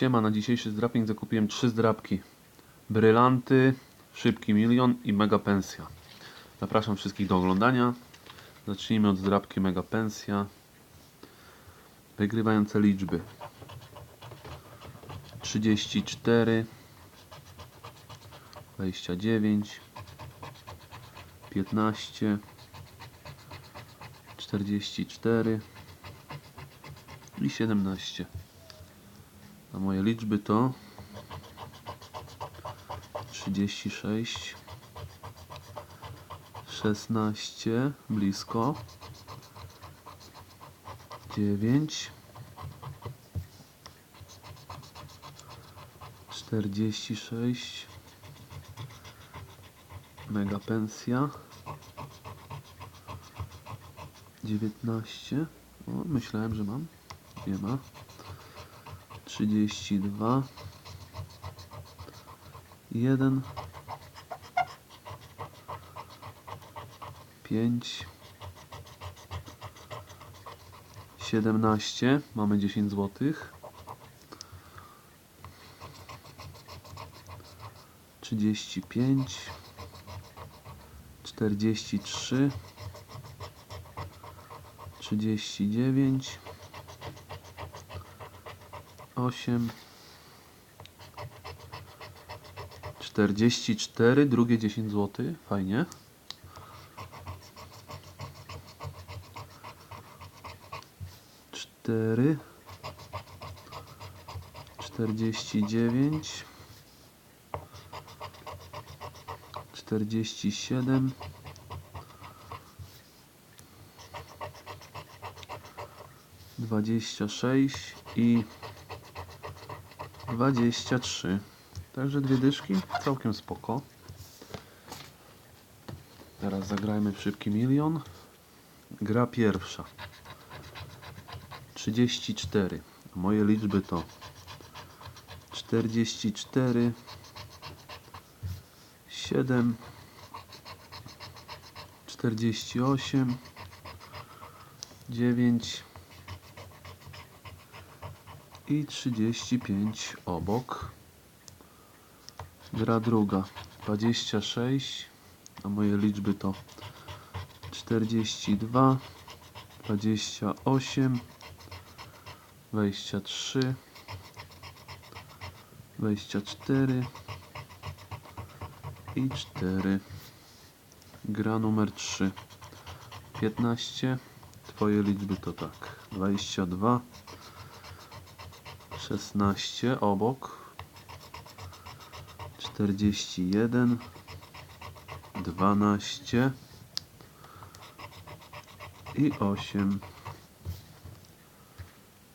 Siema, na dzisiejszy zdraping zakupiłem trzy zdrapki. Brylanty, Szybki Milion i Mega Pensja. Zapraszam wszystkich do oglądania. Zacznijmy od zdrapki Mega Pensja. Wygrywające liczby. 34 29 15 44 i 17 moje liczby to 36 16 blisko 9 46 mega pensja 19 o, myślałem, że mam. Nie ma 32 1 5 17 mamy 10 złotych. 35 43 39 8 44 drugie 10 zł fajnie. Cztery czterdzieści dziewięć czterdzieści siedem dwadzieścia sześć i 23. Także dwie dyszki, całkiem spoko. Teraz zagrajmy w szybki milion. Gra pierwsza. 34. Moje liczby to 44 7 48 9 i 35 obok. Gra druga 26, a moje liczby to 42, 28, 23, 24 i 4. Gra numer 3 15. Twoje liczby to tak 22 16 obok. 41 12 i 8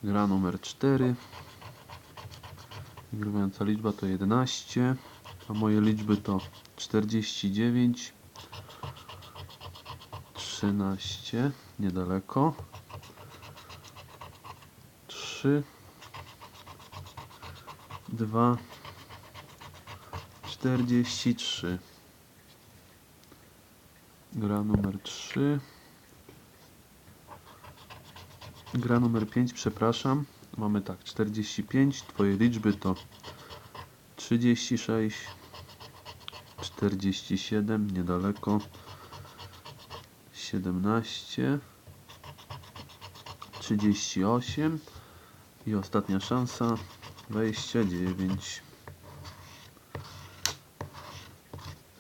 gra numer 4 wygrywająca liczba to 11 a moje liczby to 49 13 niedaleko. 3 2 43 gra numer 3 gra numer 5 przepraszam. Mamy tak 45 twoje liczby to 36 47 niedaleko 17 38 i ostatnia szansa 29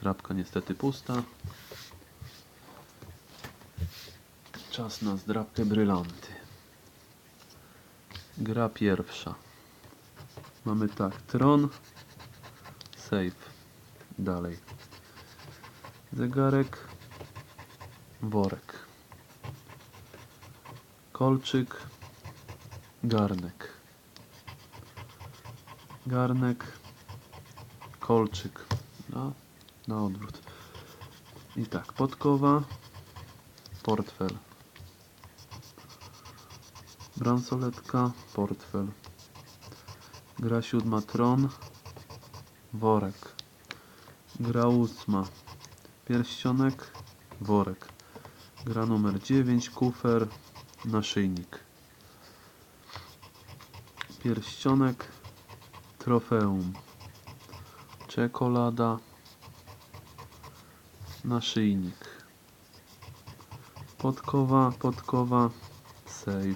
Drapka niestety pusta. Czas na zdrabkę brylanty. Gra pierwsza. Mamy tak, tron Save Dalej. Zegarek Worek. Kolczyk Garnek garnek, kolczyk, no, na odwrót. I tak, podkowa, portfel, bransoletka, portfel, gra siódma tron, worek, gra ósma, pierścionek, worek, gra numer 9, kufer, naszyjnik, pierścionek, Trofeum. Czekolada. Naszyjnik. Podkowa, podkowa. Save.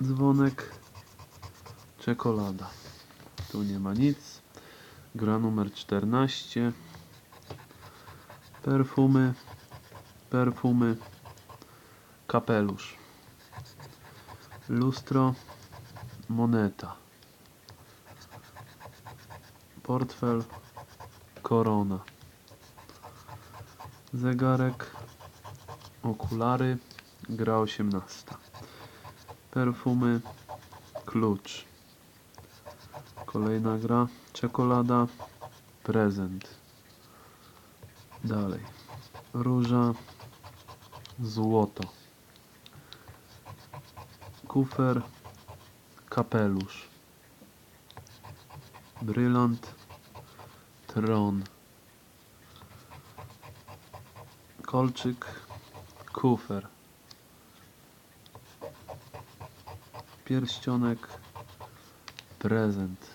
Dzwonek. Czekolada. Tu nie ma nic. Gra numer 14. Perfumy. Perfumy. Kapelusz. Lustro. Moneta. Portfel. Korona. Zegarek. Okulary. Gra 18. Perfumy. Klucz. Kolejna gra. Czekolada. Prezent. Dalej. Róża. Złoto. Kufer. Kapelusz. Brylant. Tron. Kolczyk. Kufer. Pierścionek. Prezent.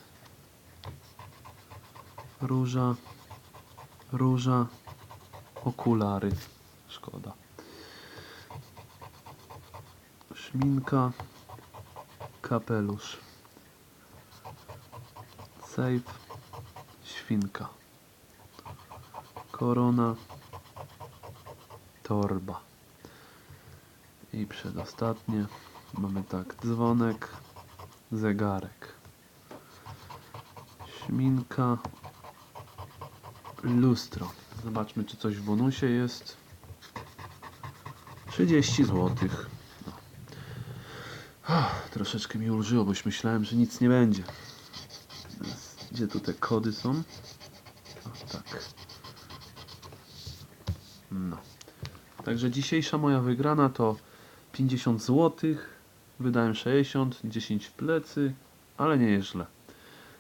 Róża. Róża. Okulary. Szkoda. Szminka. Kapelusz. Safe. Świnka. Korona. Torba. I przedostatnie mamy tak dzwonek, zegarek, szminka, lustro. Zobaczmy, czy coś w bonusie jest. 30 zł. Troszeczkę mi ulżyło, bo już myślałem, że nic nie będzie. Gdzie tu te kody są? O, tak. No. Także dzisiejsza moja wygrana to 50 zł. Wydałem 60, 10 w plecy, ale nie jest źle.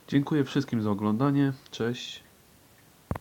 Dziękuję wszystkim za oglądanie. Cześć.